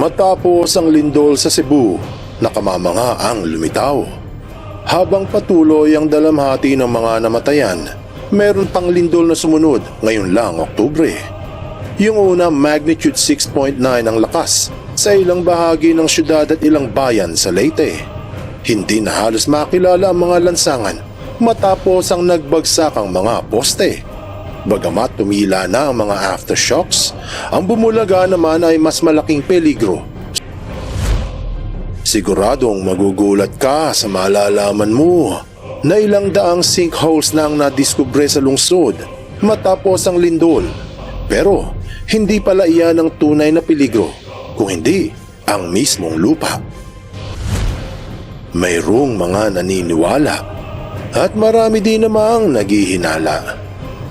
Matapos ang lindol sa Cebu, nakamamanga ang lumitaw. Habang patuloy ang dalamhati ng mga namatayan, meron pang lindol na sumunod ngayon lang Oktubre. Yung una magnitude 6.9 ang lakas sa ilang bahagi ng syudad at ilang bayan sa Leyte. Hindi na halos makilala ang mga lansangan matapos ang nagbagsak ang mga poste. Bagamat tumila na ang mga aftershocks, ang bumulaga naman ay mas malaking peligro. Siguradong magugulat ka sa malalaman mo na ilang daang sinkholes na ang nadiskubre sa lungsod matapos ang lindol. Pero hindi pala iyan ang tunay na peligro, kung hindi ang mismong lupa. Mayroong mga naniniwala at marami din namang naghihinala.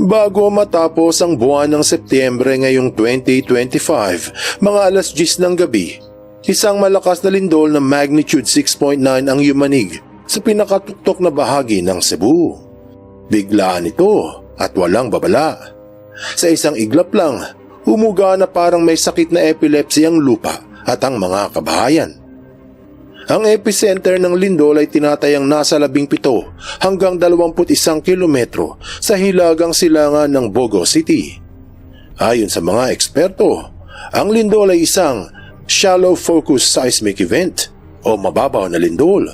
Bago matapos ang buwan ng Setyembre ngayong 2025, mga alas 10 ng gabi, isang malakas na lindol na magnitude 6.9 ang yumanig sa pinakatuktok na bahagi ng Cebu. Biglaan ito at walang babala. Sa isang iglap lang, humuga na parang may sakit na epilepsy ang lupa at ang mga kabahayan. Ang epicenter ng lindol ay tinatayang nasa 17 hanggang 21 kilometro sa hilagang silangan ng Bogo City. Ayon sa mga eksperto, ang lindol ay isang shallow focus seismic event o mababaw na lindol,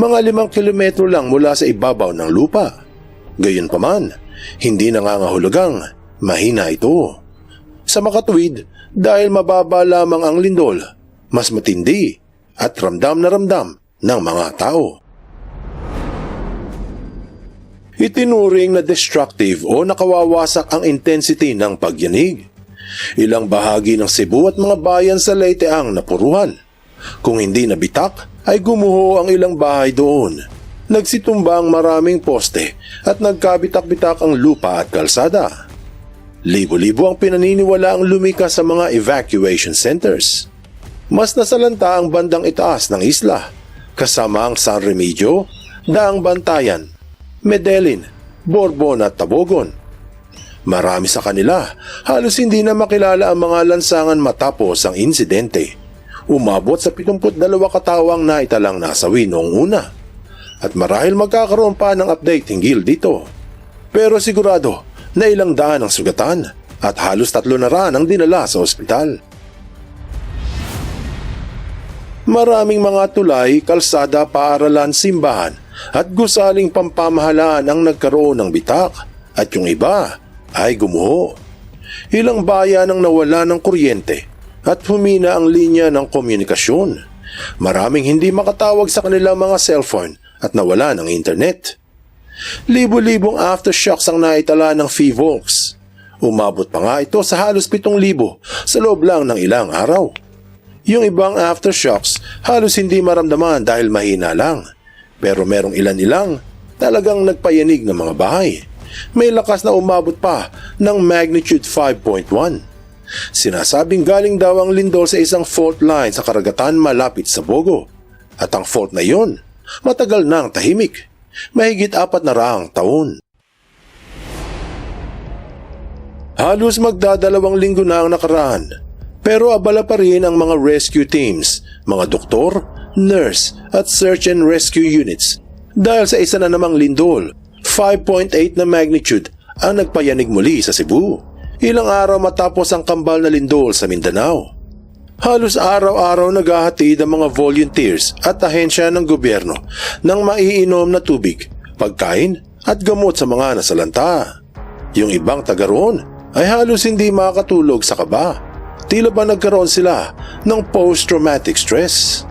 mga 5 kilometro lang mula sa ibabaw ng lupa. Gayunpaman, hindi nangangahulugang mahina ito. Sa makatuwid, dahil mababa lamang ang lindol, mas matindi at ramdam na ramdam ng mga tao. Itinuring na destructive o nakawawasak ang intensity ng pagyanig. Ilang bahagi ng Cebu at mga bayan sa Leyte ang napuruhan. Kung hindi nabitak, ay gumuho ang ilang bahay doon. Nagsitumba ang maraming poste at nagkabitak-bitak ang lupa at kalsada. Libo-libo ang pinaniniwala ang lumika sa mga evacuation centers. Mas nasalanta ang bandang itaas ng isla, kasama ang San Remigio, Daang Bantayan, Medellin, Borbon at Tabogon. Marami sa kanila, halos hindi na makilala ang mga lansangan matapos ang insidente. Umabot sa 72 katawang na italang nasawi noong una. At marahil magkakaroon pa ng update hinggil dito. Pero sigurado na ilang daan ang sugatan at halos tatlo na ran ang dinala sa ospital. Maraming mga tulay, kalsada, paaralan, simbahan at gusaling pampamahalaan ang nagkaroon ng bitak at yung iba ay gumuho. Ilang bayan ang nawala ng kuryente at humina ang linya ng komunikasyon. Maraming hindi makatawag sa kanilang mga cellphone at nawala ng internet. Libo-libong aftershocks ang naitala ng FIVOLX. Umabot pa nga ito sa halos 7,000 sa loob lang ng ilang araw. Yung ibang aftershocks halos hindi maramdaman dahil mahina lang. Pero merong ilan ilang talagang nagpayanig ng mga bahay. May lakas na umabot pa ng magnitude 5.1. Sinasabing galing daw ang lindol sa isang fault line sa karagatan malapit sa Bogo. At ang fault na yon, matagal nang tahimik. Mahigit apat na raang taon. Halos magdadalawang linggo na ang nakaraan pero abala pa rin ang mga rescue teams, mga doktor, nurse at search and rescue units. Dahil sa isa na namang lindol, 5.8 na magnitude ang nagpayanig muli sa Cebu. Ilang araw matapos ang kambal na lindol sa Mindanao. Halos araw-araw naghahatid ang mga volunteers at ahensya ng gobyerno ng maiinom na tubig, pagkain at gamot sa mga nasalanta. Yung ibang taga roon ay halos hindi makatulog sa kaba tila ba nagkaroon sila ng post-traumatic stress.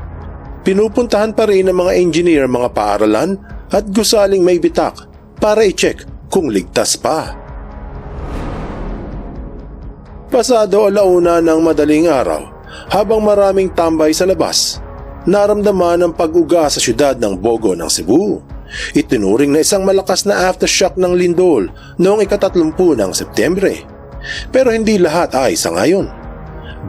Pinupuntahan pa rin ng mga engineer mga paaralan at gusaling may bitak para i-check kung ligtas pa. Pasado alauna ng madaling araw, habang maraming tambay sa labas, naramdaman ang pag-uga sa syudad ng Bogo ng Cebu. Itinuring na isang malakas na aftershock ng lindol noong ikatatlumpu ng Setyembre. Pero hindi lahat ay sa ngayon.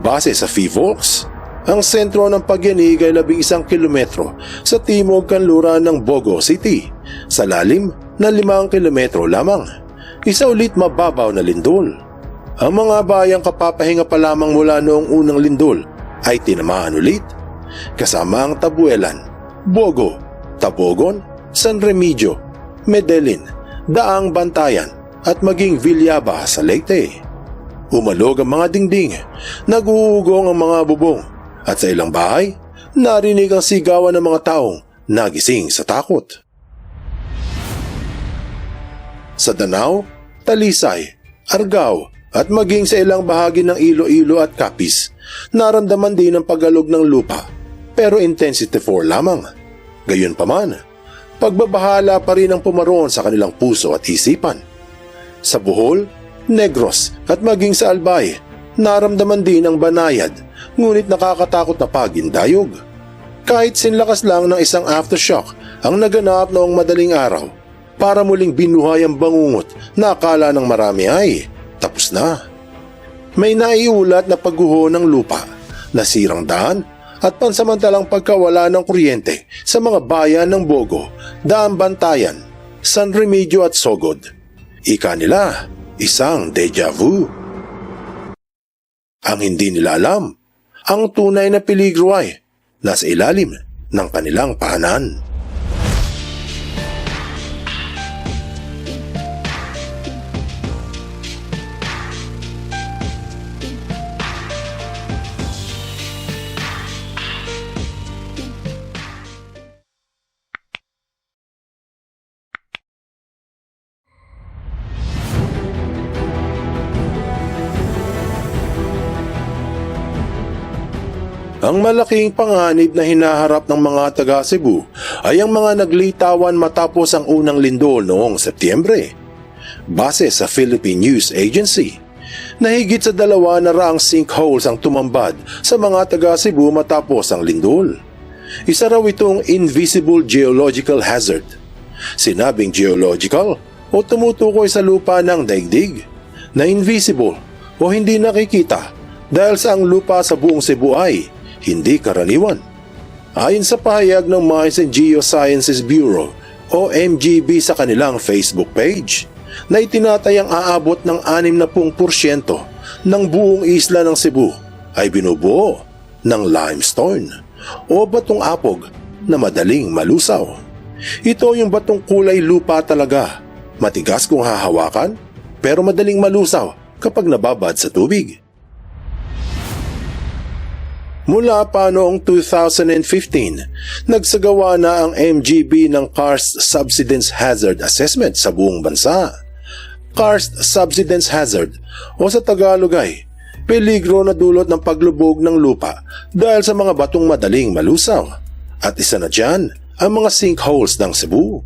Base sa FIVOLX, ang sentro ng pagyanig ay labing isang kilometro sa timog kanluran ng Bogo City, sa lalim na limang kilometro lamang. Isa ulit mababaw na lindol. Ang mga bayang kapapahinga pa lamang mula noong unang lindol ay tinamaan ulit. Kasama ang Tabuelan, Bogo, Tabogon, San Remigio, Medellin, Daang Bantayan at maging Villaba sa Leyte. Umalog ang mga dingding, naguugong ang mga bubong at sa ilang bahay, narinig ang sigawan ng mga taong nagising sa takot. Sa Danao, Talisay, Argao at maging sa ilang bahagi ng Iloilo at Capiz, naramdaman din ang pagalog ng lupa pero intensity 4 lamang. Gayunpaman, pagbabahala pa rin ang pumaroon sa kanilang puso at isipan. Sa Bohol, Negros at maging sa Albay, naramdaman din ang banayad ngunit nakakatakot na pagindayog. Kahit sinlakas lang ng isang aftershock ang naganap noong madaling araw para muling binuhay ang bangungot na akala ng marami ay tapos na. May naiulat na pagguho ng lupa, nasirang daan at pansamantalang pagkawala ng kuryente sa mga bayan ng Bogo, Daan Bantayan, San Remigio at Sogod. Ika nila, isang deja vu. Ang hindi nila alam, ang tunay na peligro ay nasa ilalim ng kanilang pahanan. Ang malaking panganib na hinaharap ng mga taga Cebu ay ang mga naglitawan matapos ang unang lindol noong Setyembre. Base sa Philippine News Agency, nahigit sa dalawa na raang sinkholes ang tumambad sa mga taga Cebu matapos ang lindol. Isa raw itong invisible geological hazard. Sinabing geological o tumutukoy sa lupa ng daigdig na invisible o hindi nakikita dahil sa ang lupa sa buong Cebu ay hindi karaniwan. Ayon sa pahayag ng Mines and Geosciences Bureau o MGB sa kanilang Facebook page, na itinatayang aabot ng 60% ng buong isla ng Cebu ay binubuo ng limestone o batong apog na madaling malusaw. Ito yung batong kulay lupa talaga, matigas kung hahawakan pero madaling malusaw kapag nababad sa tubig. Mula pa noong 2015, nagsagawa na ang MGB ng Karst Subsidence Hazard Assessment sa buong bansa. Karst Subsidence Hazard o sa Tagalog ay peligro na dulot ng paglubog ng lupa dahil sa mga batong madaling malusaw. At isa na dyan ang mga sinkholes ng Cebu.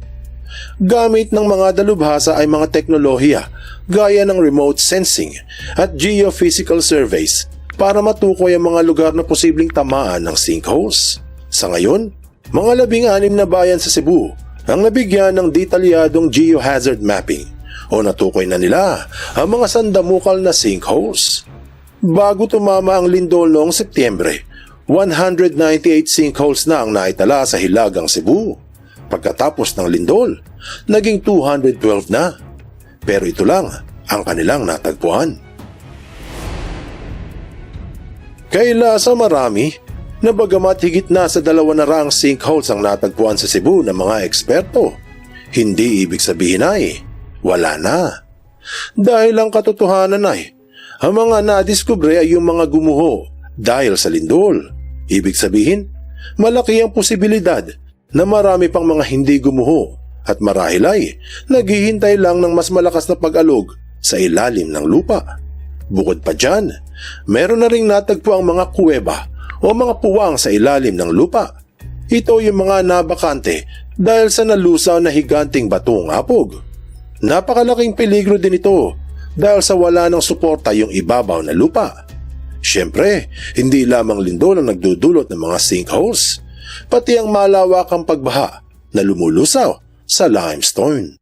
Gamit ng mga dalubhasa ay mga teknolohiya gaya ng remote sensing at geophysical surveys para matukoy ang mga lugar na posibleng tamaan ng sinkholes. Sa ngayon, mga labing anim na bayan sa Cebu ang nabigyan ng detalyadong geohazard mapping o natukoy na nila ang mga sandamukal na sinkholes. Bago tumama ang lindol noong Setyembre, 198 sinkholes na ang naitala sa Hilagang Cebu. Pagkatapos ng lindol, naging 212 na. Pero ito lang ang kanilang natagpuan. Kaila sa marami na bagamat higit na sa dalawa na raang sinkholes ang natagpuan sa Cebu ng mga eksperto, hindi ibig sabihin ay wala na. Dahil ang katotohanan ay ang mga nadiskubre ay yung mga gumuho dahil sa lindol. Ibig sabihin, malaki ang posibilidad na marami pang mga hindi gumuho at marahil ay naghihintay lang ng mas malakas na pag-alog sa ilalim ng lupa. Bukod pa dyan, meron na ring natagpo ang mga kuweba o mga puwang sa ilalim ng lupa. Ito yung mga nabakante dahil sa nalusaw na higanting batong apog. Napakalaking peligro din ito dahil sa wala ng suporta yung ibabaw na lupa. Siyempre, hindi lamang lindol ang nagdudulot ng mga sinkholes, pati ang malawakang pagbaha na lumulusaw sa limestone.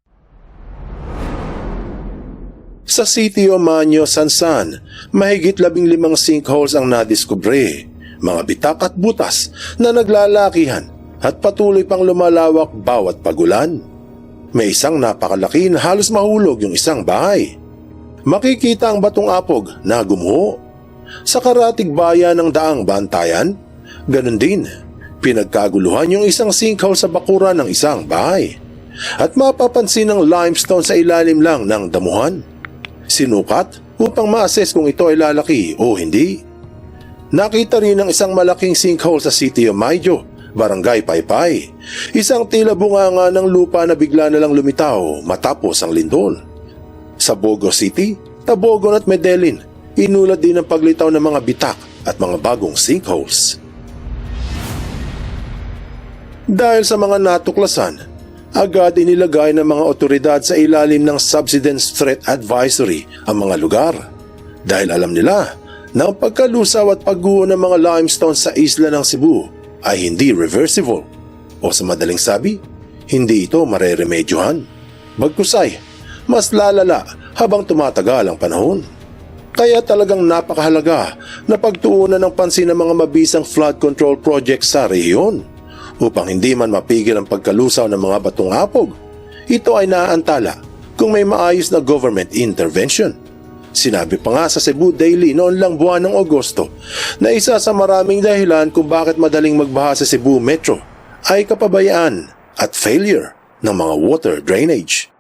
Sa Sitio Manyo, Sansan, mahigit labing limang sinkholes ang nadiskubre, mga bitak at butas na naglalakihan at patuloy pang lumalawak bawat pagulan. May isang napakalaki na halos mahulog yung isang bahay. Makikita ang batong apog na gumuho. Sa karatig bayan ng daang bantayan, ganun din, pinagkaguluhan yung isang sinkhole sa bakuran ng isang bahay. At mapapansin ang limestone sa ilalim lang ng damuhan. Sinukat upang ma-assess kung ito ay lalaki o hindi. Nakita rin ang isang malaking sinkhole sa City of Maijo, Barangay Paypay. Isang tila bunganga ng lupa na bigla na lang lumitaw matapos ang lindol. Sa Bogo City, Tabogon at Medellin, inulat din ang paglitaw ng mga bitak at mga bagong sinkholes. Dahil sa mga natuklasan, agad inilagay ng mga otoridad sa ilalim ng Subsidence Threat Advisory ang mga lugar. Dahil alam nila na ang pagkalusaw at pagguho ng mga limestone sa isla ng Cebu ay hindi reversible. O sa madaling sabi, hindi ito mareremedyohan. Bagkusay, mas lalala habang tumatagal ang panahon. Kaya talagang napakahalaga na pagtuunan ng pansin ng mga mabisang flood control projects sa rehiyon upang hindi man mapigil ang pagkalusaw ng mga batong apog. Ito ay naaantala kung may maayos na government intervention. Sinabi pa nga sa Cebu Daily noon lang buwan ng Agosto na isa sa maraming dahilan kung bakit madaling magbaha sa Cebu Metro ay kapabayaan at failure ng mga water drainage.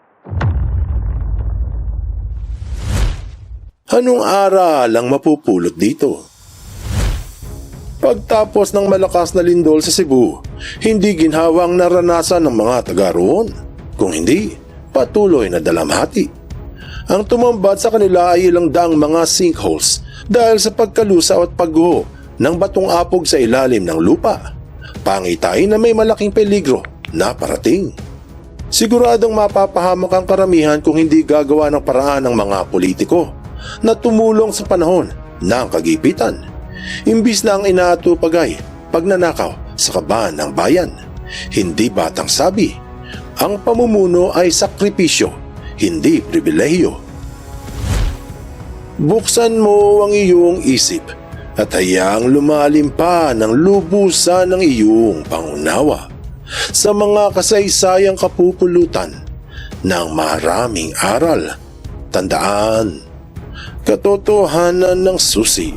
Anong aral ang mapupulot dito? Pagtapos ng malakas na lindol sa Cebu, hindi ginhawang naranasan ng mga taga roon. Kung hindi, patuloy na dalamhati. Ang tumambad sa kanila ay ilang daang mga sinkholes dahil sa pagkalusaw at pagguho ng batong apog sa ilalim ng lupa. Pangitay na may malaking peligro na parating. Siguradong mapapahamak ang karamihan kung hindi gagawa ng paraan ng mga politiko na tumulong sa panahon ng kagipitan. Imbis na ang inaatupag ay pagnanakaw sa kaban ng bayan. Hindi batang sabi, ang pamumuno ay sakripisyo, hindi pribilehiyo. Buksan mo ang iyong isip at hayaang lumalim pa ng lubusan ng iyong pangunawa sa mga kasaysayang kapupulutan ng maraming aral. Tandaan, katotohanan ng susi